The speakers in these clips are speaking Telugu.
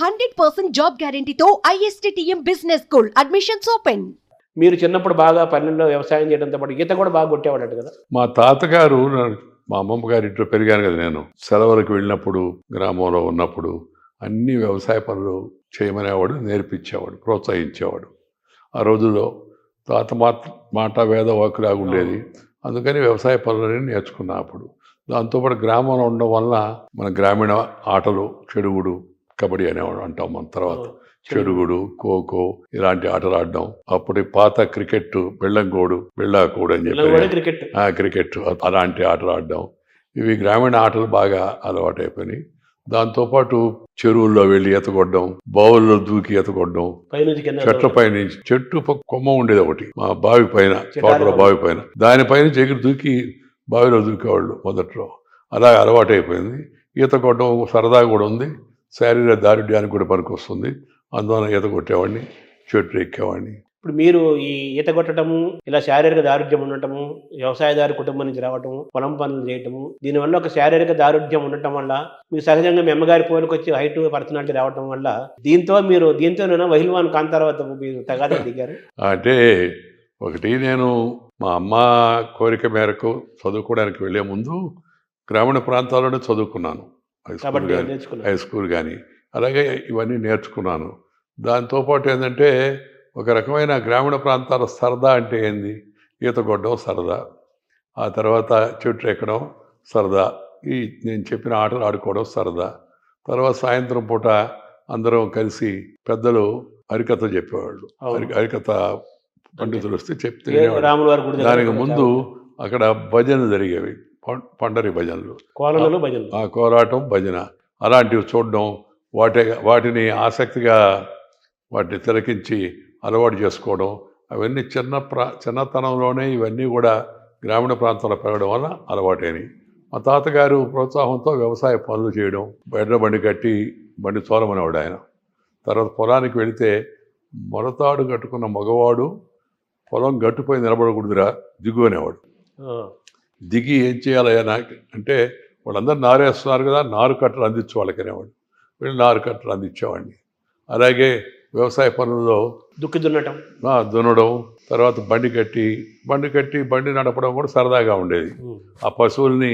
Hundred percent job గ్యారంటీతో ISTTM business school admissions open. మీరు చిన్నప్పుడు బాగా పన్నెండులో వ్యవసాయం చేయడంతో పాటు ఈత కూడా బాగా కొట్టేవాడట కదా? మా తాతగారు నా- మా అమ్మమ్మ గారి ఇంట్లో పెరిగాను కదా నేను. సెలవులకు వెళ్ళినప్పుడు గ్రామంలో ఉన్నప్పుడు అన్ని వ్యవసాయ పనులు చేయమనేవాడు నేర్పించేవాడు ప్రోత్సహించేవాడు. ఆ రోజుల్లో తాత మాట మాట వేద వాకులాగా ఉండేది. అందుకని వ్యవసాయ పనులని నేర్చుకున్నా అప్పుడు. దాంతోపాటు గ్రామంలో ఉండడం వలన మన గ్రామీణ ఆటలు చెడుగుడు కబడ్డీ అనేవాడు అంటాం మన తర్వాత. చెడుగుడు ఖోఖో ఇలాంటి ఆటలు ఆడడం. అప్పటి పాత క్రికెట్ బెళ్ళంకోడు బెళ్ళాకోడు అని చెప్పి క్రికెట్. ఆ, క్రికెట్ అలాంటి ఆటలు ఆడడం. ఇవి గ్రామీణ ఆటలు బాగా అలవాటు అయిపోయినాయి దాంతోపాటు చెరువుల్లో వెళ్ళి ఈతకొట్టడం బావుల్లో దూకి కింద చెట్ల పైన చెట్టు కొమ్మ ఉండేది ఒకటి మా బావి పైన తోటలో. బావి పైన. దానిపైన ఎగిరి దూకి బావిలో దూకేవాళ్ళు మొదట్లో. అలా అలవాటు అయిపోయింది ఈత కొట్టడం సరదా కూడా ఉంది. శారీరక దారుఢ్యానికి కూడా పనికొస్తుంది. అందువల్ల ఈత కొట్టేవాడిని చెట్టు ఎక్కేవాడిని. ఇప్పుడు మీరు ఈ ఈత కొట్టడము ఇలా శారీరక దారుఢ్యం ఉండటము వ్యవసాయదారు కుటుంబం నుంచి రావటము పొలం పనులు చేయటము దీనివల్ల ఒక శారీరక దారుఢ్యం ఉండటం వల్ల మీకు సహజంగా మీ అమ్మగారి పోలికి వచ్చి హైట్ పర్సనాలిటీ రావటం వల్ల దీంతో మీరు దీంతోనైనా వహిల్వాన్ కాంతారావుతో మీరు తగాదా దిగారు? అంటే ఒకటి నేను మా అమ్మ కోరిక మేరకు చదువుకోవడానికి వెళ్ళే ముందు గ్రామీణ ప్రాంతాల్లోనే చదువుకున్నాను. హై స్కూల్ కానీ అలాగే ఇవన్నీ నేర్చుకున్నాను. దాంతోపాటు ఏంటంటే ఒక రకమైన గ్రామీణ ప్రాంతాల సరదా అంటే ఏంది? ఈత కొట్టడం సరదా. ఆ తర్వాత చెట్లు ఎక్కడం సరదా. ఈ నేను చెప్పిన ఆటలు ఆడుకోవడం సరదా. తర్వాత సాయంత్రం పూట అందరం కలిసి పెద్దలు హరికథ చెప్పేవాళ్ళు. హరికథ పండితులు వస్తే చెప్తే దానికి ముందు అక్కడ భజనలు జరిగేవి. పండరి భజనలు. కోలలలో భజనలు. ఆ కోరాటం భజన. అలాంటివి చూడడం వాటి వాటిని ఆసక్తిగా వాటిని తిలకించి అలవాటు చేసుకోవడం అవన్నీ చిన్న ప్రా చిన్నతనంలోనే ఇవన్నీ కూడా గ్రామీణ ప్రాంతంలో పెరగడం వల్ల అలవాటైనవి మా తాతగారు ప్రోత్సాహంతో వ్యవసాయ పనులు చేయడం ఎడ్ల బండి కట్టి బండి చోరమనేవాడు ఆయన. తర్వాత పొలానికి వెళితే మొరతాడు కట్టుకున్న మగవాడు పొలం గట్టుపై నిలబడకూడదురా దిగు అనేవాడు. ఆ, దిగి ఏం చేయాలయ్యా? నాకు అంటే వాళ్ళందరూ నారేస్తున్నారు కదా నారు కట్టలు అందించు వాళ్ళకనేవాడు వీళ్ళు. నారు కట్టలు అందించేవాడిని. అలాగే వ్యవసాయ పనుల్లో దుక్కి దున్నటం. దున్నడం తర్వాత బండి కట్టి బండి కట్టి బండి నడపడం కూడా సరదాగా ఉండేది. ఆ పశువుల్ని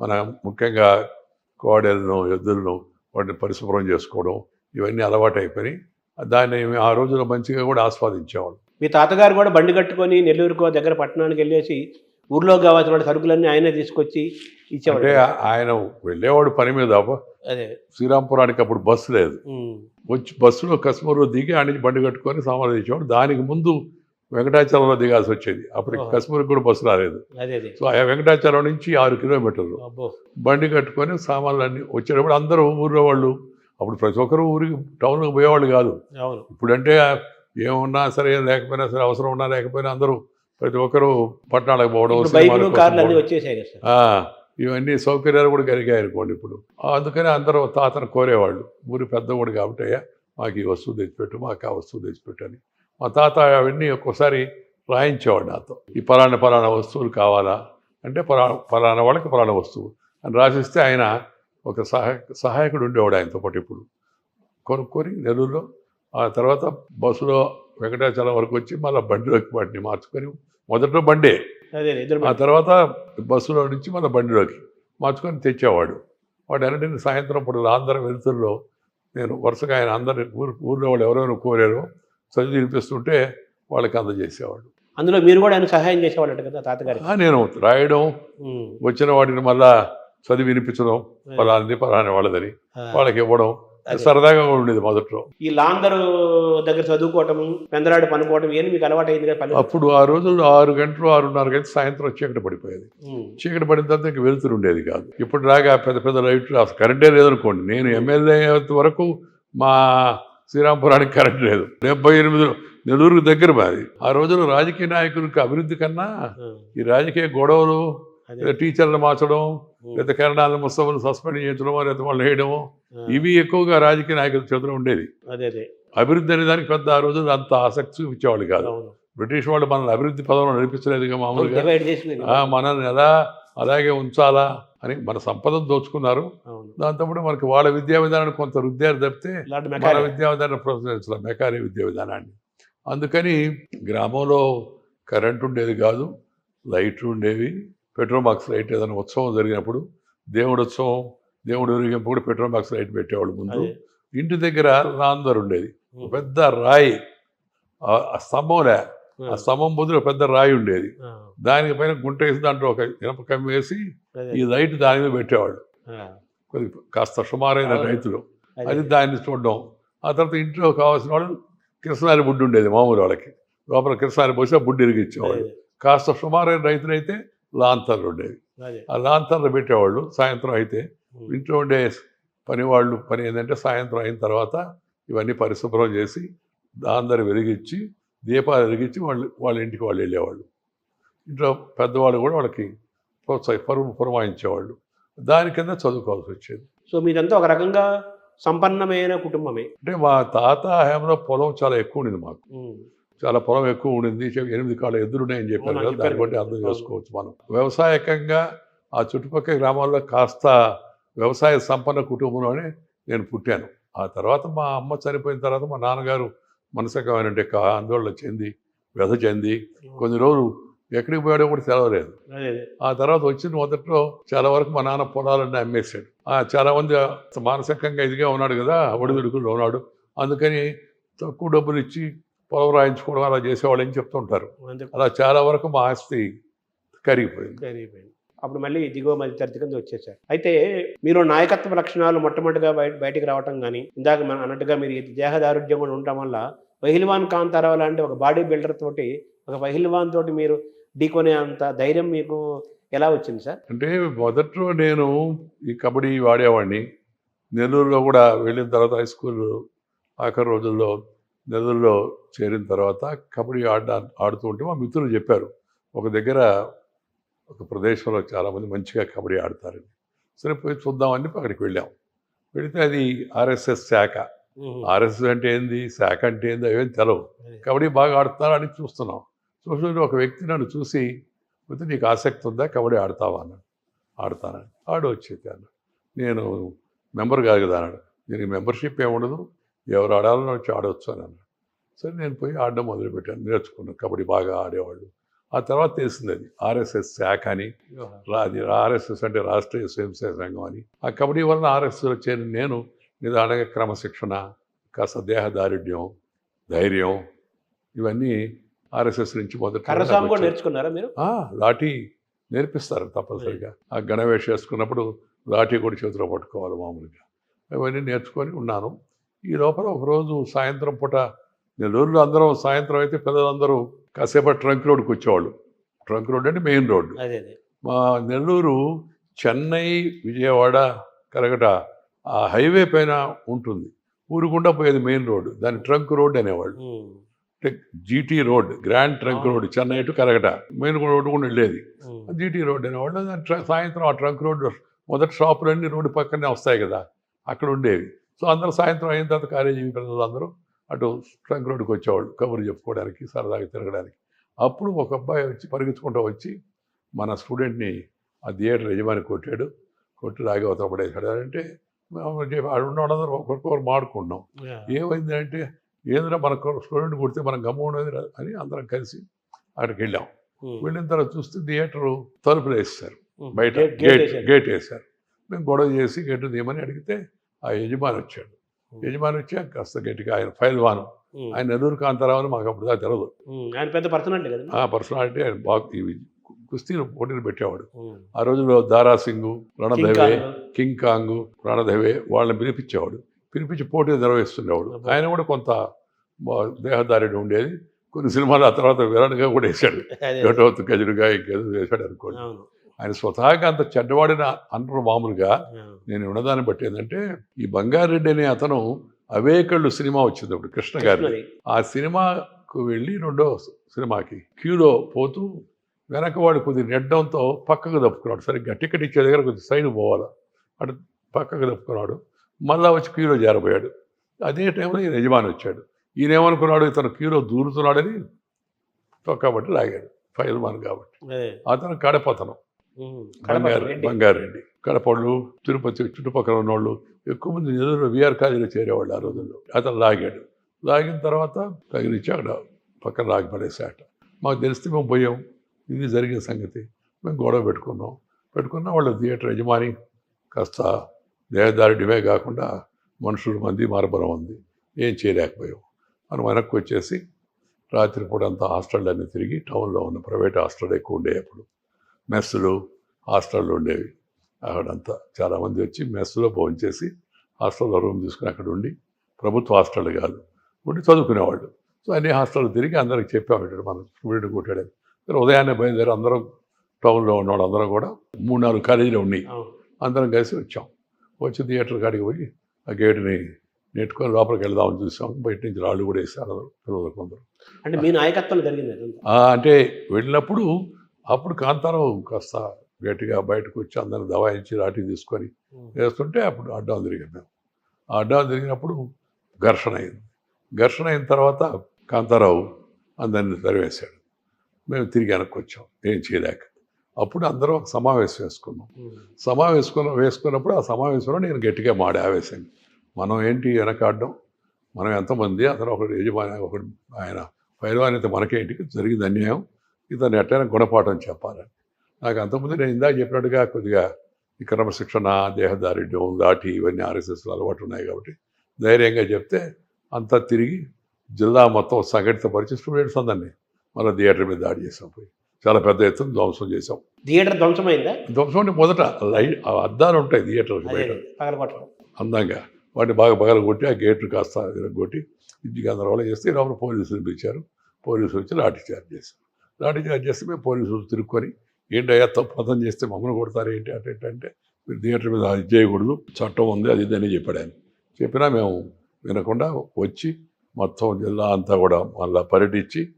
మన ముఖ్యంగా కోడెలను ఎద్దులను వాటిని పరిశుభ్రం చేసుకోవడం ఇవన్నీ అలవాటు అయిపోయి దాన్ని ఆ రోజుల్లో మంచిగా కూడా ఆస్వాదించేవాళ్ళం. మీ తాతగారు కూడా బండి కట్టుకొని నెల్లూరుకో దగ్గర పట్టణానికి వెళ్ళేసి ఊర్లో కావాల్సిన సరుకులన్నీ ఆయనే తీసుకొచ్చి ఇచ్చేవాడు. ఆయన వెళ్ళేవాడు పని మీద అదే. శ్రీరాంపురానికి అప్పుడు బస్సు లేదు. వచ్చి బస్సులో కశ్మూరులో దిగి ఆడి నుంచి బండి కట్టుకొని సామాన్లు తెచ్చేవాడు. దానికి ముందు వెంకటాచలంలో దిగాల్సి వచ్చేది. అప్పుడు ఓహో. కశ్మూర్కి కూడా బస్సు రాలేదు. సో ఆ వెంకటాచలం నుంచి ఆరు కిలోమీటర్లు. బండి కట్టుకొని సామాన్లు అన్నీ వచ్చేటప్పుడు అందరూ ఊర్లో వాళ్ళు అప్పుడు ప్రతి ఒక్కరు ఊరికి టౌన్కి పోయేవాళ్ళు కాదు. ఇప్పుడంటే ఏమున్నా సరే లేకపోయినా సరే అవసరం ఉన్నా లేకపోయినా అందరూ ప్రతి ఒక్కరు పట్టణాలకు పోవడం కార్లు. వచ్చేసాయి ఇవన్నీ సౌకర్యాలు కూడా కలిగాయి అనుకోండి ఇప్పుడు. అందుకని అందరూ తాతను కోరేవాళ్ళు ఊరి పెద్దవాడు కాబట్టి అయ్యా మాకు ఈ వస్తువు తెచ్చిపెట్టు మాకు ఆ వస్తువు తెచ్చిపెట్టు అని మా తాత అవన్నీ ఒక్కోసారి రాయించేవాడు నాతో. ఈ పలానా పలానా వస్తువులు కావాలా? అంటే పలానా పలానా వాళ్ళకి పలానా వస్తువు అని రాసిస్తే ఆయన ఒక సహాయ సహాయకుడు ఉండేవాడు ఆయనతో పాటు ఇప్పుడు. కొనుక్కొని నెల్లూరులో ఆ తర్వాత బస్సులో వెంకటాచలం వరకు వచ్చి మళ్ళీ బండిలోకి వాటిని మార్చుకొని మొదట్లో బండే. ఆ తర్వాత బస్సులో నుంచి మన బండిలోకి మార్చుకొని తెచ్చేవాడు. వాడు అన్నింటిని సాయంత్రం పూట అందరం వెలుతుల్లో నేను వరుసగా ఆయన అందరి ఊరు ఊర్లో వాళ్ళు ఎవరెవరు కోరారో చదివి వినిపిస్తుంటే వాళ్ళకి అందజేసేవాడు. అందులో మీరు కూడా ఆయన సహాయం చేసేవాళ్ళట కదా తాతగారి నేను రాయడం వచ్చిన వాటిని మళ్ళా చదివి వినిపించడం పలాంది పలాని వాళ్ళదని వాళ్ళకి ఇవ్వడం. సరదాగా ఉండేది మొదట్లో ఈ లాందరు దగ్గర చదువుకోవటము పెందరాడు పనుకోవటం ఇవన్నీ మీకు అలవాటు అయింది కదా అప్పుడు ఆ రోజుల్లో ఆరు గంటలు ఆరున్నర గంటలు సాయంత్రం చీకటి పడిపోయేది. చీకటి పడిన తర్వాత ఇంక వెలుతురు ఉండేది కాదు. ఇప్పుడు రాగా పెద్ద పెద్ద లైట్లు అసలు కరెంటే లేదనుకోండి. నేను ఎమ్మెల్యే వరకు మా శ్రీరాంపురానికి కరెంట్ లేదు. డెబ్బై ఎనిమిదిలో నెల్లూరుకు దగ్గర మాది. ఆ రోజుల్లో రాజకీయ నాయకులకు అభివృద్ధి కన్నా ఈ రాజకీయ గొడవలు టీచర్లు మార్చడం లేదా కరణాల ముస్తఫను సస్పెండ్ చేయించడం లేదా వాళ్ళు వేయడము ఇవి ఎక్కువగా రాజకీయ నాయకుల చేతిలో ఉండేది అభివృద్ధి అనే దానికి పెద్ద ఆ రోజుల్లో అంత ఆసక్తి చూపించేవాళ్ళు కాదు. బ్రిటిష్ వాళ్ళు మనల్ని అభివృద్ధి పదంలో నడిపించలేదుగా మామూలుగా. మనల్ని ఎలా అలాగే ఉంచాలా అని మన సంపదను దోచుకున్నారు. దాంతో మనకి వాళ్ళ విద్యా విధానాన్ని కొంత రుద్దారు తప్పితే మన. విద్యా విధానం ప్రోత్సహించలేదు మెకారీ విద్యా విధానాన్ని. అందుకని గ్రామంలో కరెంట్ ఉండేది కాదు లైట్లు ఉండేవి పెట్రోల్ బాక్స్ లైట్ ఏదైనా ఉత్సవం జరిగినప్పుడు దేవుడు ఉత్సవం దేవుడు ఊరేగింపు కూడా పెట్రోల్ బాక్స్ లైట్ పెట్టేవాళ్ళు ముందు. ఇంటి దగ్గర రాందరు ఉండేది. పెద్ద రాయి ఆ- ఆ స్తంభంలే ఆ. స్తంభం బదులు పెద్ద రాయి ఉండేది. దానికి పైన గుంట వేసి దాంట్లో ఒక ఇనప కమ్మి వేసి. ఈ లైట్ దాని మీద పెట్టేవాళ్ళు. కొద్ది కాస్త సుమారైన. రైతులు. అదే. దాన్ని చూడడం. ఆ తర్వాత ఇంట్లో కావాల్సిన వాళ్ళు కిరసనారి బుడ్డి ఉండేది మామూలు వాళ్ళకి. లోపల కిరసనారి పోసి ఆ బుడ్డి ఇరిగిచ్చేవాళ్ళు. కాస్త సుమారైన రైతులైతే లాంతర్లు ఉండేవి. ఆ లాంతర్లు పెట్టేవాళ్ళు సాయంత్రం అయితే. ఇంట్లో ఉండే పని వాళ్ళు పని ఏంటంటే సాయంత్రం అయిన తర్వాత ఇవన్నీ పరిశుభ్రం చేసి అందరు వెలిగించి దీపాలు వెలిగించి వాళ్ళు వాళ్ళ ఇంటికి వాళ్ళు వెళ్ళేవాళ్ళు ఇంట్లో పెద్దవాళ్ళు కూడా వాళ్ళకి ప్రోత్సాహ పరువు పురమాయించేవాళ్ళు దాని కింద చదువుకోవాల్సి వచ్చేది సో మీదంతా ఒక రకంగా సంపన్నమైన కుటుంబమే అంటే మా తాత హయాంలో పొలం చాలా ఎక్కువ ఉండింది మాకు. చాలా పొలం ఎక్కువ ఉండింది ఎనిమిది కాళ్ళ ఎదురున్నాయని చెప్పారు కదా దాన్ని. బట్టి అర్థం చేసుకోవచ్చు మనం. వ్యవసాయకంగా ఆ చుట్టుపక్కల గ్రామాల్లో కాస్త వ్యవసాయ సంపన్న కుటుంబంలోనే నేను పుట్టాను. ఆ తర్వాత మా అమ్మ చనిపోయిన తర్వాత మా నాన్నగారు మనసకమైనటువంటి ఆందోళన చెంది వ్యధ చెంది కొన్ని రోజులు ఎక్కడికి పోయాడో కూడా తెలవలేదు. ఆ తర్వాత వచ్చిన మొదట్లో చాలా వరకు మా నాన్న పొలాలన్నీ అమ్మేశాడు. ఆ చాలా మంది మానసికంగా ఇదిగా ఉన్నాడు కదా ఒడిదుడుకుల్లో ఉన్నాడు. అందుకని తక్కువ డబ్బులు ఇచ్చి పొలం రాయించుకోవడం అలా చేసేవాళ్ళు అని చెప్తుంటారు. అలా చాలా వరకు మా ఆస్తి కరిగిపోయింది. జరిగిపోయింది అప్పుడు మళ్ళీ దిగువ మధ్య తరగతి కింద వచ్చేసారు. అయితే మీరు నాయకత్వ లక్షణాలు మొట్టమొదటిగా బయట బయటికి రావటం కానీ ఇందాక మనం అన్నట్టుగా మీరు దేహదారుఢ్యం కూడా ఉండటం వల్ల పహిల్వాన్ కాంతారావు లాంటి ఒక బాడీ బిల్డర్ తోటి ఒక పహిల్వాన్ తోటి మీరు ఢీకొనే అంత ధైర్యం మీకు ఎలా వచ్చింది సార్? అంటే మొదట్లో నేను ఈ కబడ్డీ వాడేవాడిని. నెల్లూరులో కూడా వెళ్ళిన తర్వాత హై స్కూల్ ఆఖరి రోజుల్లో నెల్లూరులో చేరిన తర్వాత కబడ్డీ ఆడ ఆడుతూ ఉంటే మా మిత్రులు చెప్పారు ఒక దగ్గర ఒక ప్రదేశంలో చాలామంది మంచిగా కబడ్డీ ఆడతారని. సరే పోయి చూద్దామని అక్కడికి వెళ్ళాం. వెళితే అది ఆర్ఎస్ఎస్ శాఖ. ఆర్ఎస్ఎస్ అంటే ఏంది? శాఖ అంటే ఏంది? అవేం తెలవు. కబడ్డీ బాగా ఆడుతున్నారు అని చూస్తున్నాం. చూస్తుంటే ఒక వ్యక్తి నన్ను చూసి "అయితే నీకు ఆసక్తి ఉందా? కబడ్డీ ఆడతావా? అన్నాడు. ఆడతానని. ఆడు వచ్చేది అన్నాడు. నేను మెంబర్ కాదు కదా అన్నాడు. దీనికి మెంబర్షిప్ ఏముండదు? ఎవరు ఆడాలని వచ్చి ఆడవచ్చు అని అన్నాడు. సరే నేను పోయి ఆడడం మొదలుపెట్టాను. నేర్చుకున్నాను. కబడ్డీ బాగా ఆడేవాళ్ళు. ఆ తర్వాత తెలిసింది అది. ఆర్ఎస్ఎస్ శాఖ అని అది ఆర్ఎస్ఎస్ అంటే రాష్ట్రీయ స్వయంసేవ సంఘం అని. ఆ కబడ్డీ వలన ఆర్ఎస్ఎస్లో చేరిన నేను నిదానంగా క్రమశిక్షణ కాస్త దేహదారుఢ్యం ధైర్యం ఇవన్నీ ఆర్ఎస్ఎస్ నుంచి మొదట లాఠీ నేర్పిస్తారు తప్పనిసరిగా. ఆ గణవేష వేసుకున్నప్పుడు లాఠీ కూడా చేతిలో పట్టుకోవాలి మామూలుగా. అవన్నీ నేర్చుకొని ఉన్నాను. ఈ లోపల ఒకరోజు సాయంత్రం పూట నెల్లూరులో అందరం సాయంత్రం అయితే పిల్లలందరూ కాసేపు ట్రంక్ రోడ్కి వచ్చేవాళ్ళు. ట్రంక్ రోడ్ అంటే మెయిన్ రోడ్డు. మా నెల్లూరు చెన్నై విజయవాడ కలగట ఆ హైవే పైన ఉంటుంది. ఊరుకుండా పోయేది మెయిన్ రోడ్డు దాన్ని ట్రంక్ రోడ్ అనేవాళ్ళు. GT road grand trunk road Chennai to కలగట main road కూడా వెళ్ళేది. జీటీ రోడ్ అనేవాళ్ళు. దాని ట్ర- సాయంత్రం ఆ ట్రంక్ రోడ్ మొదటి షాపులన్నీ రోడ్డు పక్కనే వస్తాయి కదా. అక్కడ ఉండేవి. సో అందరూ సాయంత్రం అయిన తర్వాత కాలేజీ పిల్లలందరూ అటు ట్రంక్ రోడ్డుకి వచ్చేవాళ్ళు కబుర్లు చెప్పుకోవడానికి సరదాగా తిరగడానికి అప్పుడు ఒక అబ్బాయి వచ్చి పరిగెత్తుకుంటూ వచ్చి మన స్టూడెంట్ని ఆ థియేటర్ యజమాని కొట్టాడు కొట్టి లాగి అవతల పడేశాడు అంటే వాళ్ళందరూ ఒకరికొకరు మాడుకున్నాం. ఏమైంది అంటే ఏంద్రా మన స్టూడెంట్ కొడితే మనం గమ్మ ఉన్నది అని అందరం కలిసి అక్కడికి వెళ్ళాం. వెళ్ళిన తర్వాత చూస్తే థియేటర్ తలుపులు వేస్తారు. బయట గేట్- గేట్ వేశారు. మేము గొడవ చేసి గేట్ తీయమని అడిగితే ఆ యజమాని వచ్చాడు. యజమాని వచ్చి కాస్త గట్టిగా ఆయన ఫైల్ వాను. ఆయన నెల్లూరు కాంతారావు మాకు అప్పుడు దాకా తెలియదు. ఆయన పెద్ద పర్సనాలిటీ కదా ఆ పర్సనాలిటీ ఆయన బాగా ఇవి కుస్తీలు పోటీలు పెట్టేవాడు. ఆ రోజుల్లో దారా సింగు రణదవే కింగ్ కింగ్. ప్రాణదవే వాళ్ళని పిలిపించేవాడు. పిలిపించి పోటీలు నిర్వహిస్తుండేవాడు. ఆయన కూడా కొంత దేహదారిని ఉండేది. కొన్ని సినిమాలు ఆ తర్వాత విలన్గా కూడా వేశాడు. ఘటవత్తు గజుడుగా ఇంకేదో వేశాడు అనుకోండి. ఆయన స్వతహాగా అంత చెడ్డవాడిన అంటారు మామూలుగా. నేను ఉన్నదాన్ని బట్టి ఏంటంటే ఈ బంగారెడ్డి అనే అతను అవేకళ్ళు సినిమా వచ్చింది అప్పుడు కృష్ణ గారి. ఆ సినిమాకు వెళ్ళి రెండో సినిమాకి క్యూలో పోతూ వెనక వాడు కొద్ది నెడ్డంతో పక్కకు తప్పుకున్నాడు సరిగ్గా టికెట్ ఇచ్చే దగ్గర కొద్ది సైడ్ పోవాలి. అటు పక్కకు తప్పుకున్నాడు మళ్ళా వచ్చి క్యూలో చేరబోయాడు అదే టైంలో ఈయన యజమాని వచ్చాడు. ఈయన ఏమనుకున్నాడు ఇతను క్యూలో దూరుతున్నాడని కాబట్టి లాగాడు ఫైల్ మాన్ కాబట్టి. అతను కడపతను. బంగారు రెడ్డి. బంగారెడ్డి కడపళ్ళు తిరుపతి చుట్టుపక్కల ఉన్నోళ్ళు ఎక్కువ మంది ఎదురు విఆర్ కాలేజీలో చేరేవాళ్ళు ఆ రోజుల్లో. అతను లాగాడు. లాగిన తర్వాత తగిలిచ్చి అక్కడ పక్కన లాగి పడేసాట మాకు తెలిస్తే మేము పోయాం. ఇది జరిగిన సంగతి. మేము గొడవ పెట్టుకున్నాం. పెట్టుకున్న వాళ్ళ థియేటర్ యజమాని కాస్త దేహదారుడివే కాకుండా మనుషులు మంది మరబరం ఉంది. ఏం చేయలేకపోయాం. మనం వెనక్కి వచ్చేసి రాత్రిపూట అంతా హాస్టళ్ళన్నీ తిరిగి టౌన్లో ఉన్న ప్రైవేట్ హాస్టల్ ఎక్కువ ఉండేవి అప్పుడు. మెస్సులు హాస్టళ్ళు ఉండేవి. అక్కడంతా చాలామంది వచ్చి మెస్సులో భోంచేసి హాస్టల్లో రూమ్ తీసుకుని అక్కడ ఉండి ప్రభుత్వ హాస్టల్ కాదు ఉండి చదువుకునేవాళ్ళు. సో అన్ని హాస్టల్ తిరిగి అందరికి చెప్పాము ఇక్కడ మనం స్టూడెంట్ కొట్టాడని సరే ఉదయాన్నే బయలుదేరి అందరం టౌన్లో ఉన్నవాళ్ళు అందరం కూడా మూడు నాలుగు కాలేజీలు ఉన్నాయి. అందరం కలిసి వచ్చాం. వచ్చి థియేటర్ కాడికి పోయి ఆ గేటుని నెట్టుకొని లోపలికి వెళ్దామని చూసాం. బయట నుంచి రాళ్ళు కూడా వేసారు పిల్లలు కొందరు. అంటే మీ నాయకత్వంలో జరిగింది అంటే వెళ్ళినప్పుడు అప్పుడు కాంతారావు కాస్త గట్టిగా బయటకు వచ్చి అందరిని దవాయించి రాటి తీసుకొని. వేస్తుంటే అప్పుడు అడ్డం తిరిగాం మేము ఆ అడ్డం తిరిగినప్పుడు ఘర్షణ అయింది. ఘర్షణ అయిన తర్వాత కాంతారావు అందరిని తరివేశాడు. మేము తిరిగి వెనక్కి వచ్చాం. ఏం చేయలేక. అప్పుడు అందరం ఒక సమావేశం వేసుకున్నాం. సమావేశం వేసుకున్నప్పుడు ఆ సమావేశంలో నేను గట్టిగా మాడే ఆవేశం. మనం ఏంటి వెనకాడడం మనం ఎంతమంది? అతను ఒకడు యజమాని ఒకడు ఆయన. పైరవానిత మనకేంటి? జరిగింది అన్యాయం. ఇతను ఎట్టైనా గుణపాఠం చెప్పాలని నాకు అంతకుముందు నేను ఇందాక చెప్పినట్టుగా కొద్దిగా ఈ క్రమశిక్షణ దేహదారిడ్యం లాఠీ ఇవన్నీ ఆర్ఎస్ఎస్లో అలవాటు ఉన్నాయి కాబట్టి ధైర్యంగా చెప్తే అంతా తిరిగి జిల్లా మొత్తం సంఘటితపరిచి స్టూడెంట్స్ అందరినీ మళ్ళీ థియేటర్ మీద దాడి చేసాం పోయి. చాలా పెద్ద ఎత్తున ధ్వంసం చేసాం థియేటర్ ధ్వంసమైందా? ధ్వంసం అంటే మొదట లైట్ అద్దాలు ఉంటాయి బయట. పగలగొట్టడం. అందంగా వాటిని బాగా పగల కొట్టి ఆ గేట్లు కాస్త కొట్టి ఇంటికి అందరూ చేస్తే లోపల పోలీసులు పిలిచారు. పోలీసులు వచ్చి లాఠీ చార్జ్ చేశారు. చార్జ్ చేస్తే మేము పోలీసులు తిరుక్కొని ఏంటయ్యా తప్పు పదం చేస్తే మమ్మల్ని కొడతారు ఏంటి? అంటే అంటే మీరు థియేటర్ మీద అది చేయకూడదు చట్టం ఉంది అది ఇది అని చెప్పాడు ఆయన. చెప్పినా మేము వినకుండా వచ్చి మొత్తం జిల్లా అంతా కూడా మళ్ళీ పర్యటించి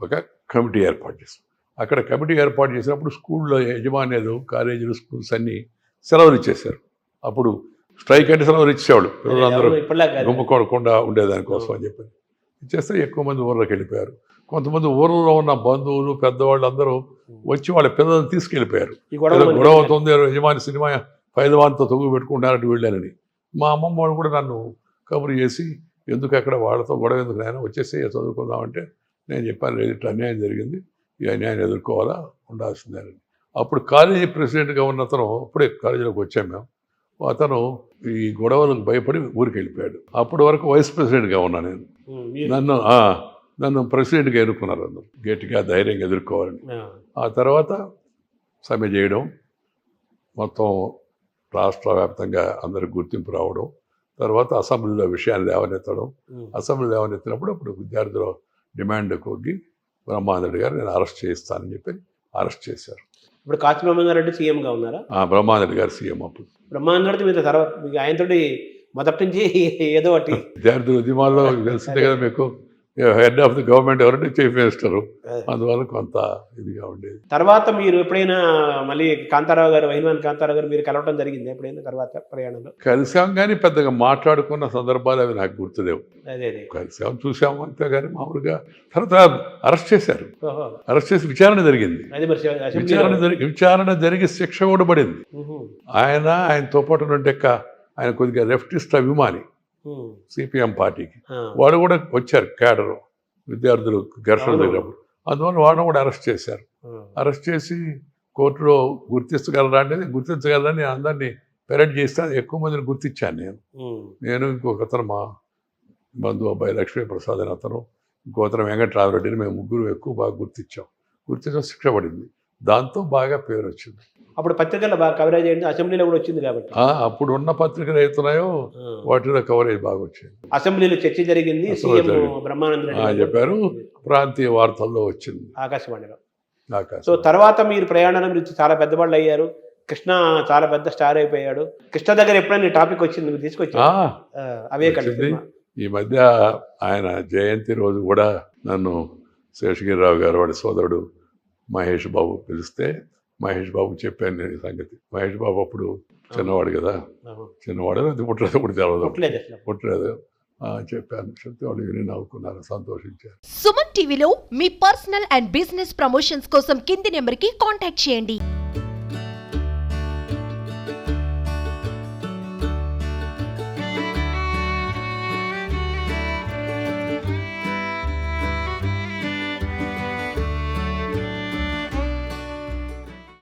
ఒక కమిటీ ఏర్పాటు చేస్తాం అక్కడ కమిటీ ఏర్పాటు చేసినప్పుడు స్కూల్లో యజమాన్యాలు కాలేజీలు స్కూల్స్ అన్నీ సెలవులు ఇచ్చేశారు. అప్పుడు స్ట్రైక్ అంటే సెలవులు ఇచ్చేవాళ్ళు. పిల్లలందరూ. గుమ్మకొడకుండా ఉండేదానికోసం అని చెప్పి. ఇచ్చేస్తే ఎక్కువ మంది ఊర్లోకి వెళ్ళిపోయారు. కొంతమంది ఊర్లలో ఉన్న బంధువులు పెద్దవాళ్ళు అందరూ వచ్చి వాళ్ళ పిల్లల్ని తీసుకెళ్ళిపోయారు. గొడవ అవుతుంది యజమాని సినిమా పైలవాన్తో తొగ్గు పెట్టుకుంటారంటే వీళ్ళని మా అమ్మమ్మ వాళ్ళు కూడా నన్ను కబురు చేసి ఎందుకు అక్కడ వాళ్ళతో గొడవ ఎందుకు నాయన? వచ్చేసి చదువుకుందామంటే నేను చెప్పాను లేదు ఇట్లా అన్యాయం జరిగింది. ఈ అన్యాయం ఎదుర్కోవాలా? ఉండాల్సిందేనని. అప్పుడు కాలేజీ ప్రెసిడెంట్గా ఉన్న అతను అప్పుడే కాలేజీలోకి వచ్చాం మేము. అతను ఈ గొడవలకు భయపడి ఊరికి వెళ్ళిపోయాడు అప్పటి వరకు వైస్ ప్రెసిడెంట్గా ఉన్నా నేను. నన్ను నన్ను ప్రెసిడెంట్గా ఎన్నుకున్నారు అందరు గట్టిగా ధైర్యంగా ఎదుర్కోవాలని. ఆ, తర్వాత సమ్మె చేయడం మొత్తం రాష్ట్ర వ్యాప్తంగా అందరికి గుర్తింపు రావడం తర్వాత అసెంబ్లీలో విషయాన్ని లేవనెత్తడం. అసెంబ్లీ లేవనెత్తినప్పుడు అప్పుడు విద్యార్థుల డిమాండ్ కొగ్గి బ్రహ్మానంద గారు నేను అరెస్ట్ చేయిస్తానని చెప్పి అరెస్ట్ చేశారు. ఇప్పుడు కాశీ బ్రహ్మానందరెడ్డి సీఎంగా ఉన్నారా? ఆ బ్రహ్మానంద గారు సీఎం అప్పుడు. బ్రహ్మానందరెడ్డి మీద తర్వాత మీకు ఆయనతోటి మొదటి నుంచి ఏదో ఒకటి. విద్యార్థుల ఉద్యమాల్లో తెలిసిందే కదా మీకు. హెడ్ ఆఫ్ ది గవర్నమెంట్ ఎవరంటే చీఫ్ మినిస్టరు. అందువల్ల కొంత ఇదిగా ఉండేది. తర్వాత మీరు ఎప్పుడైనా మళ్ళీ కాంతారావు గారు వైన్వాన్ కాంతారావు గారు మీరు కలవటం జరిగింది ఎప్పుడైనా తర్వాత ప్రయాణంలో? కలిసాం కానీ పెద్దగా మాట్లాడుకున్న సందర్భాలు అవి నాకు గుర్తులేవు. కలిసాం చూసాం అంతే కానీ మామూలుగా. తర్వాత అరెస్ట్ చేశారు. అరెస్ట్ చేసి విచారణ జరిగింది. విచారణ జరిగి విచారణ జరిగి శిక్ష కూడా పడింది. ఆయన ఆయనతో పాటు నుండెక్క ఆయన కొద్దిగా లెఫ్టిస్ట్ అభిమాని. సిపిఎం పార్టీకి. వాడు కూడా వచ్చారు క్యాడరు. విద్యార్థులు ఘర్షణ. జరిగినప్పుడు అందువల్ల వాడిని కూడా అరెస్ట్ చేశారు. అరెస్ట్ చేసి కోర్టులో గుర్తించగలరా అంటే గుర్తించగలరని నేను అందరినీ పెరడ్ చేస్తే ఎక్కువ మందిని గుర్తించాను నేను. నేను ఇంకొక అతను మా బంధువు అబ్బాయి లక్ష్మీప్రసాద్ అని అతను ఇంకో అతను వెంకట్రామరెడ్డిని మేము ముగ్గురు ఎక్కువ బాగా గుర్తించాం. గుర్తించడం శిక్ష పడింది. దాంతో బాగా పేరు వచ్చింది అప్పుడు పత్రికల్లో బాగా కవరేజ్ అయింది అసెంబ్లీలో కూడా వచ్చింది కాబట్టి. అప్పుడు ఉన్న పత్రికలు అవుతున్నాయో వాటిలో కవరేజ్ బాగా వచ్చింది అసెంబ్లీలో చర్చ జరిగింది. బ్రహ్మానంద చెప్పారు. ప్రాంతీయ వార్తల్లో వచ్చింది. ఆకాశవాణిలో. ఆకాశం సో తర్వాత మీరు ప్రయాణం గురించి చాలా పెద్దవాళ్ళు అయ్యారు. కృష్ణ చాలా పెద్ద స్టార్ అయిపోయాడు. కృష్ణ దగ్గర ఎప్పుడైనా టాపిక్ వచ్చింది మీరు తీసుకొచ్చారు ఆ, అవే. సినిమా. ఈ మధ్య ఆయన జయంతి రోజు కూడా నన్ను శేషగిరిరావు గారు వాడి సోదరుడు మహేష్ బాబు పిలిస్తే మహేష్ బాబు చెప్పాను నేను ఈ సంగతి. మహేష్ బాబు అప్పుడు చిన్నవాడు కదా. చిన్నవాడు అది పుట్టలేదు కూడా తెలవదు పుట్టలేదు చెప్పాను. చెప్తే వాళ్ళు విని నవ్వుకున్నారు సంతోషించారు. సుమన్ టీవీలో మీ పర్సనల్ అండ్ బిజినెస్ ప్రమోషన్స్ కోసం కింది నెంబర్కి కాంటాక్ట్ చేయండి.